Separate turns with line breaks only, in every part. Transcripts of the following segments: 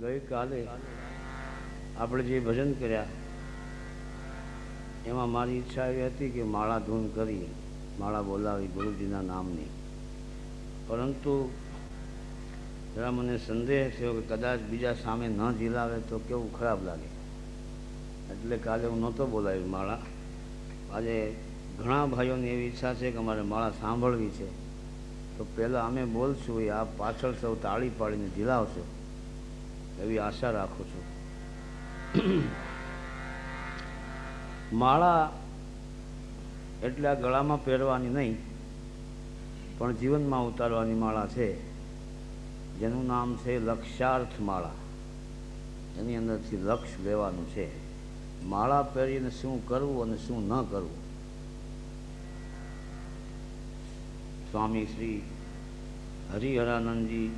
ગઈકાલે આપણે જે ભજન કર્યા, એમાં મારી ઈચ્છા એવી હતી કે માળા ધૂન કરી માળા બોલાવી ગુરુજીના નામની. પરંતુ જરા મને સંદેહ થયો કે કદાચ બીજા સામે ન ઝીલાવે તો કેવું ખરાબ લાગે. એટલે કાલે હું નહોતો બોલાવી માળા. આજે ઘણા ભાઈઓની એવી ઈચ્છા છે કે અમારે માળા સાંભળવી છે. તો પહેલાં અમે બોલશું, એ આ પાછળ સૌ તાળી પાડીને ઝીલાવશો એવી આશા રાખું છું. માળા એટલે આ ગળામાં પહેરવાની નહીં, પણ જીવનમાં ઉતારવાની માળા છે. જેનું નામ છે લક્ષ્યાર્થ માળા. એની અંદરથી લક્ષ્ય લેવાનું છે. માળા પહેરીને શું કરવું અને શું ન કરવું? સ્વામી શ્રી હરિહરાનંદજી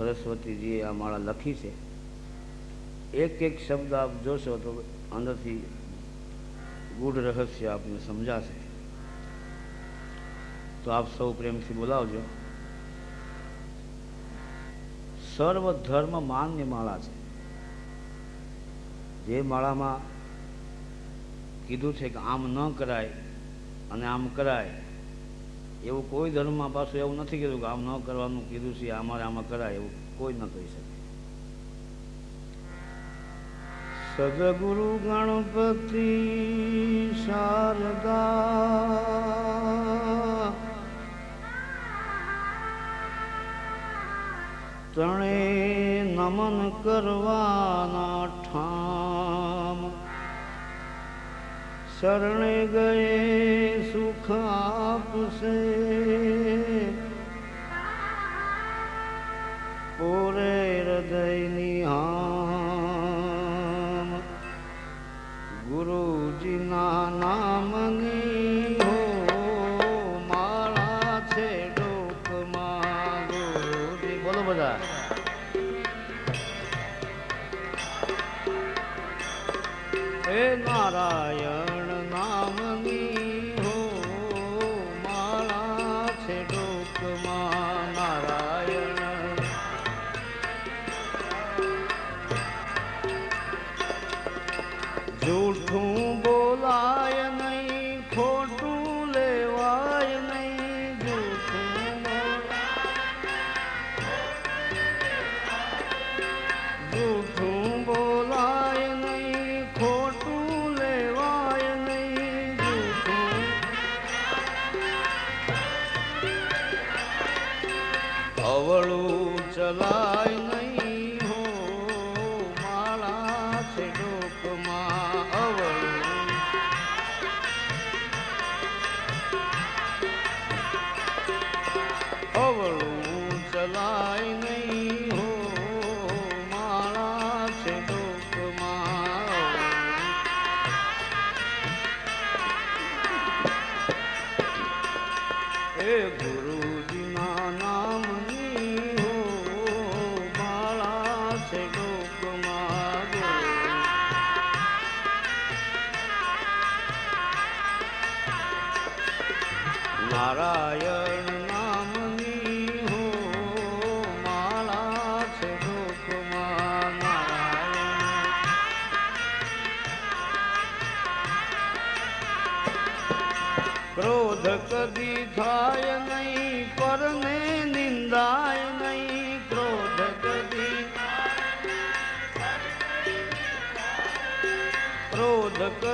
સરસ્વતીજીએ આ માળા લખી છે. એક એક શબ્દ આપ જોશો તો અંદરથી ગૂઢ રહસ્ય આપને સમજાશે. તો આપ સૌ પ્રેમથી બોલાવજો. સર્વ ધર્મ માન્ય માળા છે. જે માળામાં કીધું છે કે આમ ન કરાય અને આમ કરાય એવું કોઈ ધર્મમાં પાછું એવું નથી કીધું કે આમ ન કરવાનું કીધું છે, અમારે આમાં કરાય એવું કોઈ ન કહી શકે. સદગુરુ ગણપતિ શારદા. ત્રણે નમન કરવાના ઠામ. શરણે ગયે સુખ આપશે. પૂરે હૃદયની હામ ગુરુજીના નામની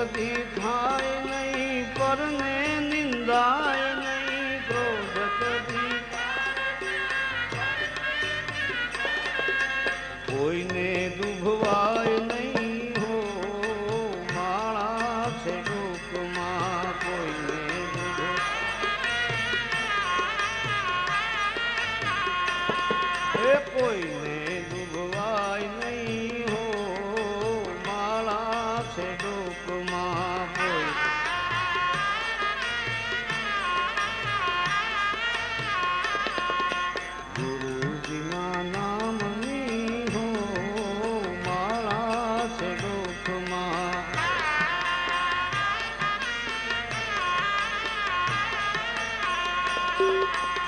કદી થાય નહીં પરને નિંદાય નહીં ક્રોધ કદી કોઈને દુભવાય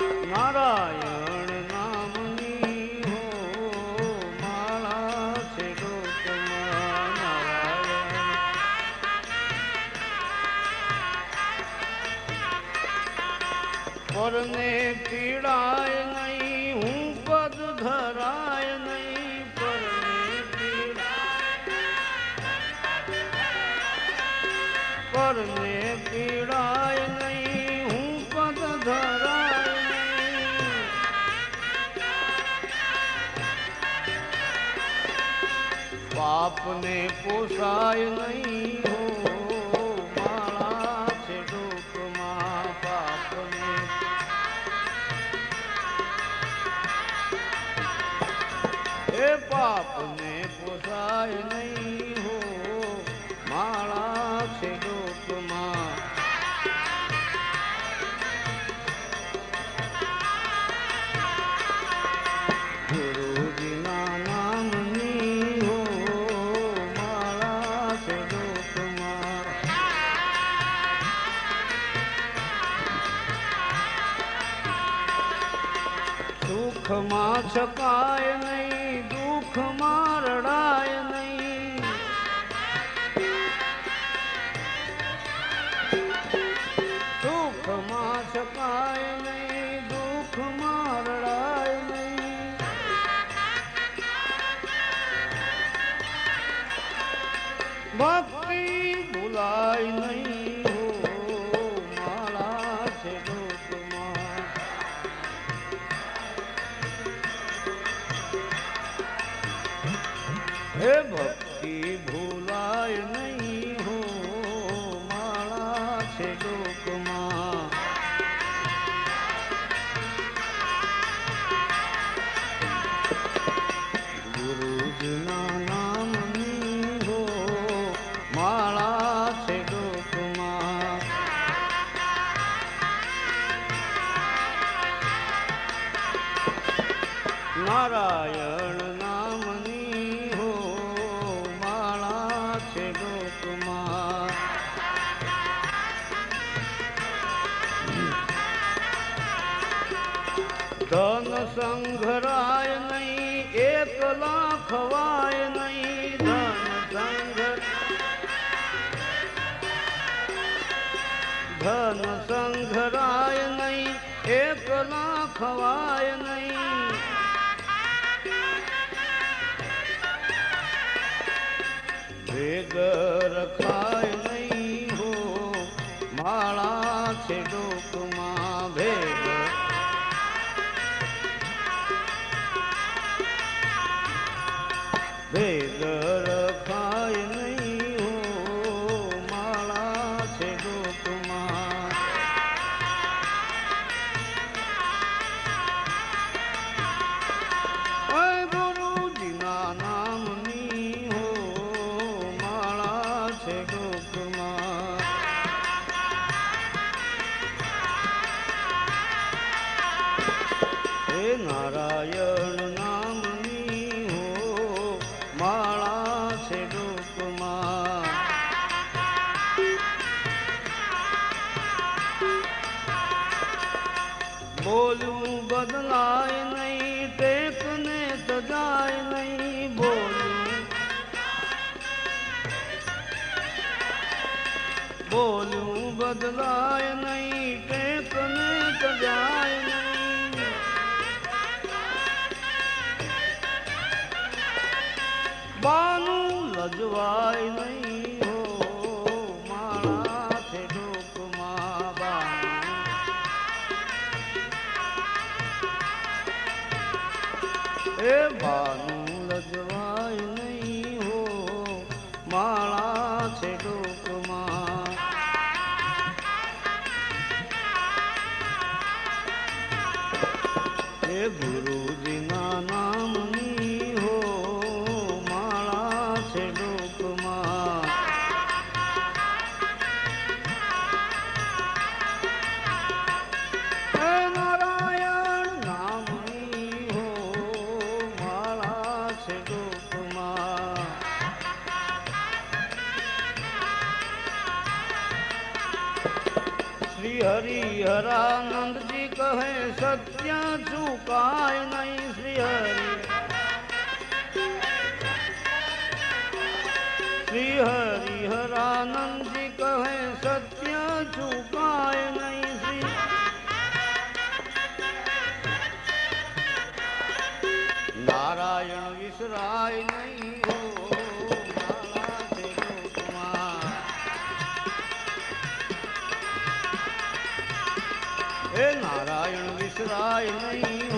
નારાયણ નામની હો માળા છે પરને મને પોસાય નહીં. ખવાય નહીં. ભેગ રખાય નહીં હો માળા છે હે નારાયણ નામની હો, માળા છે ડોકમાં બોલવું બદલાય નહીં ટેકને તજાય નહીં બોલવું બોલવું બદલાય નહીં ટેકને તજાય लजवाई શ્રી હરિ હરાનંદજી કહે સત્ય છું કાંઈ નહીં શ્રી હરિ. નારાયણ નહીં.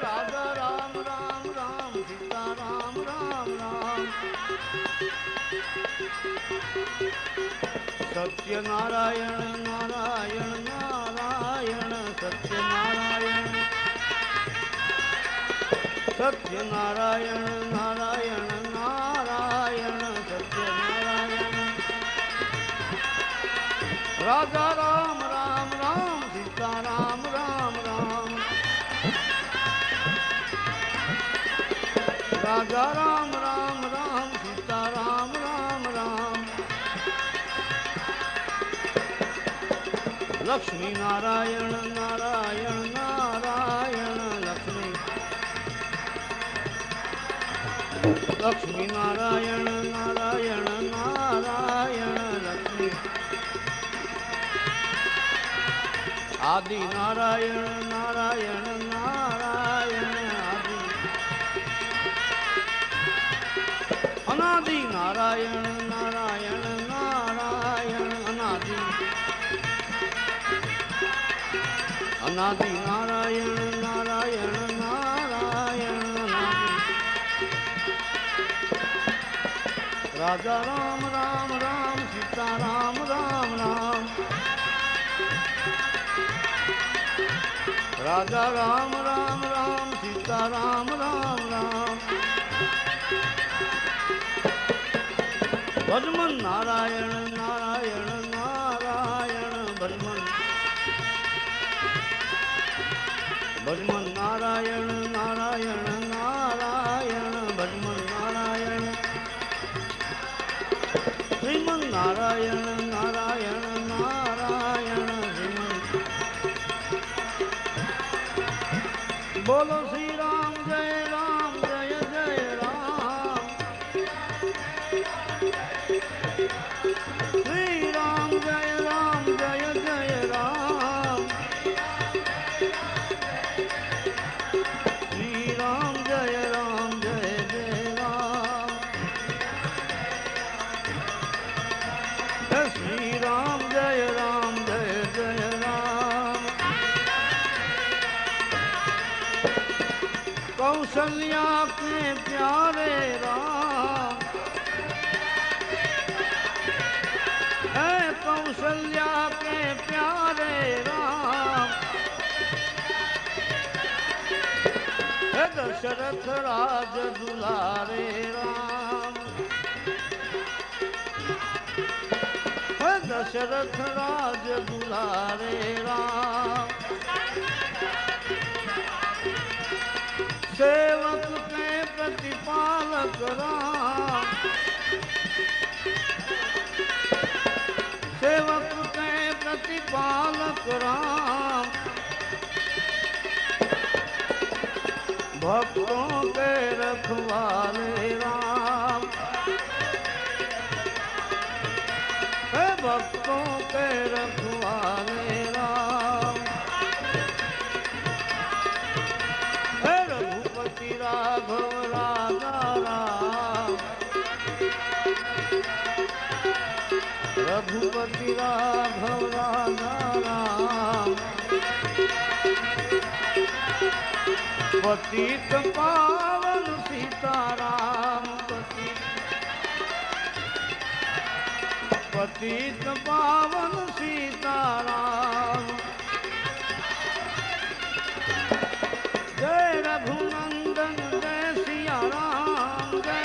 સત્ય નારાયણ નારાયણ નારાયણ સત્ય નારાયણ નારાયણ નારાયણ નારાયણ લક્ષ્મી નારાયણ નારાયણ નારાયણ, લક્ષ્મી. લક્ષ્મી નારાયણ નારાયણ નારાયણ, લક્ષ્મી. આદિ નારાયણ નારાયણ નારાયણ, આદિ. અનાદિ નારાયણ અનાદિ નારાયણ નારાયણ નારાયણ. રાજા રામ રામ રામ સીતા રામ રામ. રામ રાજા રામ રામ રામ સીતા રામ રામ. રામ ભજમન નારાયણ નારાયણ બોલો શ્રી कौशल्या के प्यारे राम है दशरथ राज दुलारे राम है दशरथ राज दुलारे राम सेवक के प्रतिपालक राम ભક્તો કે રખવાવે રામ હે રઘુપતિ રાઘવ રાધા રામ રઘુપતિ રાઘવ રાધા રામ પતિત પાવ સીત પાવન સીતારામ જય રઘુનંદન જય સિયારામ જય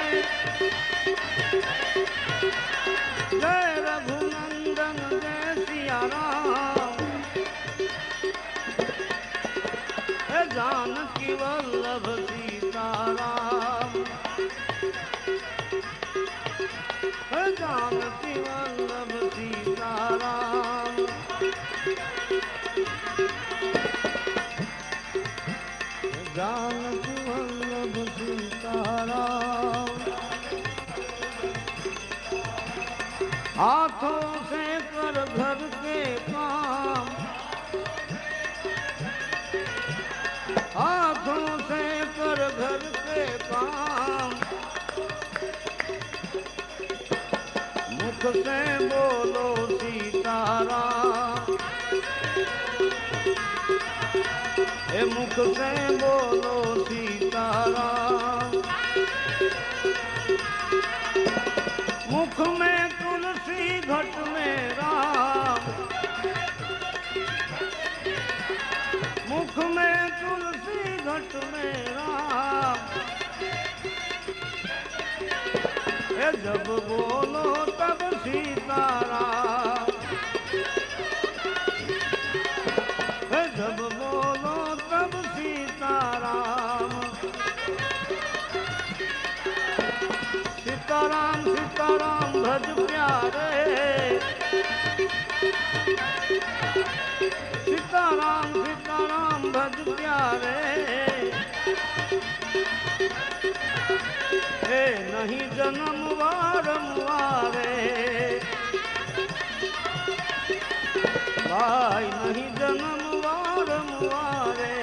થશે બોલો સીતારા. એ મુખ સે બોલો जब बोलो तब सीताराम है जब बोलो तब सीताराम सीताराम सीताराम भज प्यारे सीताराम सीताराम भज प्यारे નહીં જન્મ વારંવારે ભાઈ નહીં જન્મ વારંવારે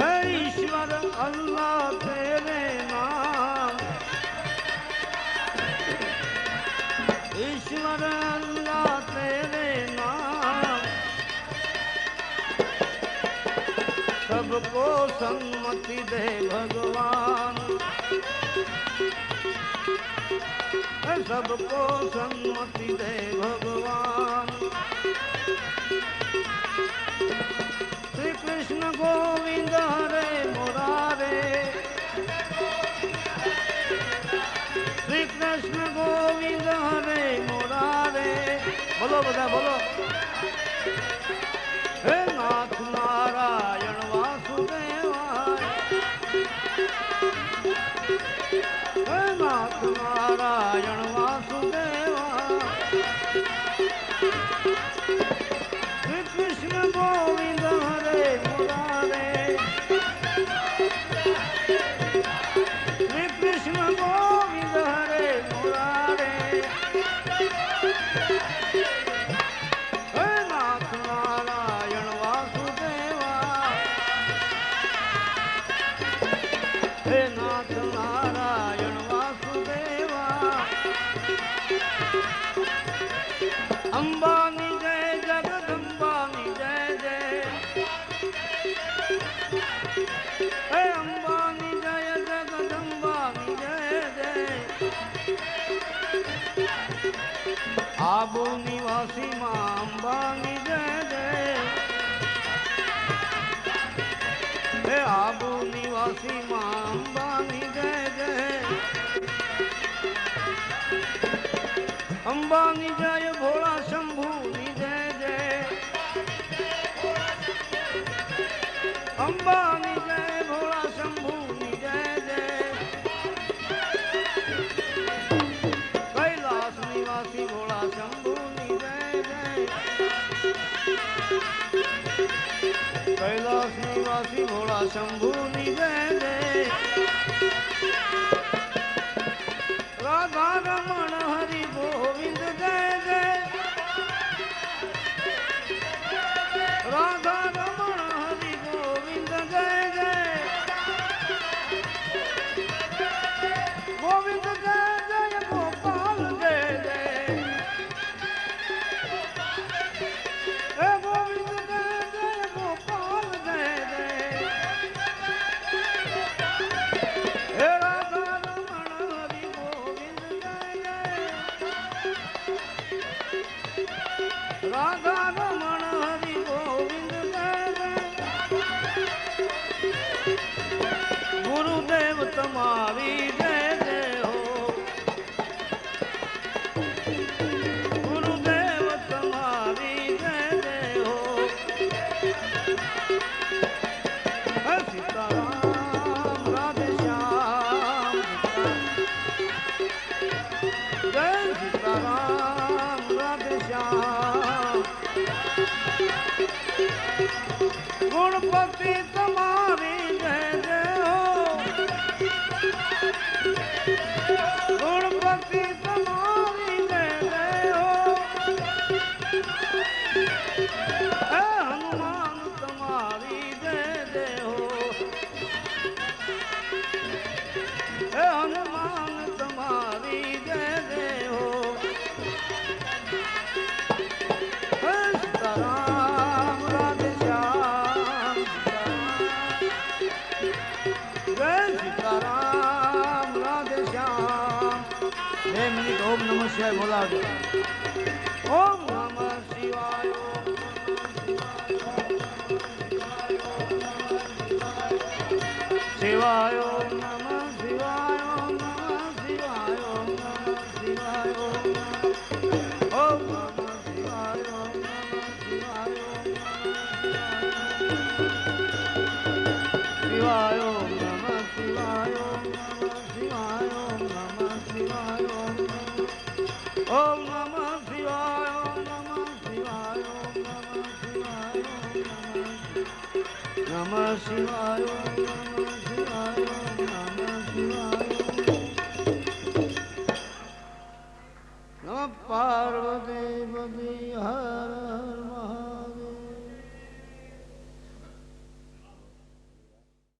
હે ઈશ્વર, અલ્લાહ તેરે નામ. ઈશ્વર, અલ્લાહ તેરે નામ. सबको सम्मति दे भगवान सबको सम्मति दे भगवान श्री कृष्ण गोविंद हरे मुरारे श्री कृष्ण गोविंद हरे मुरारे बोलो बता बोलो નાથ નારાયણ આબુ નિવાસી માં અંબાની જય જય. આબુ નિવાસી માં અંબાની જય જય. અંબાની જય. કૈલાસ નિવાસી ભોળા શંભુની જય જય રાધા રમણ સિવાય બોલાવજો. Shivaya.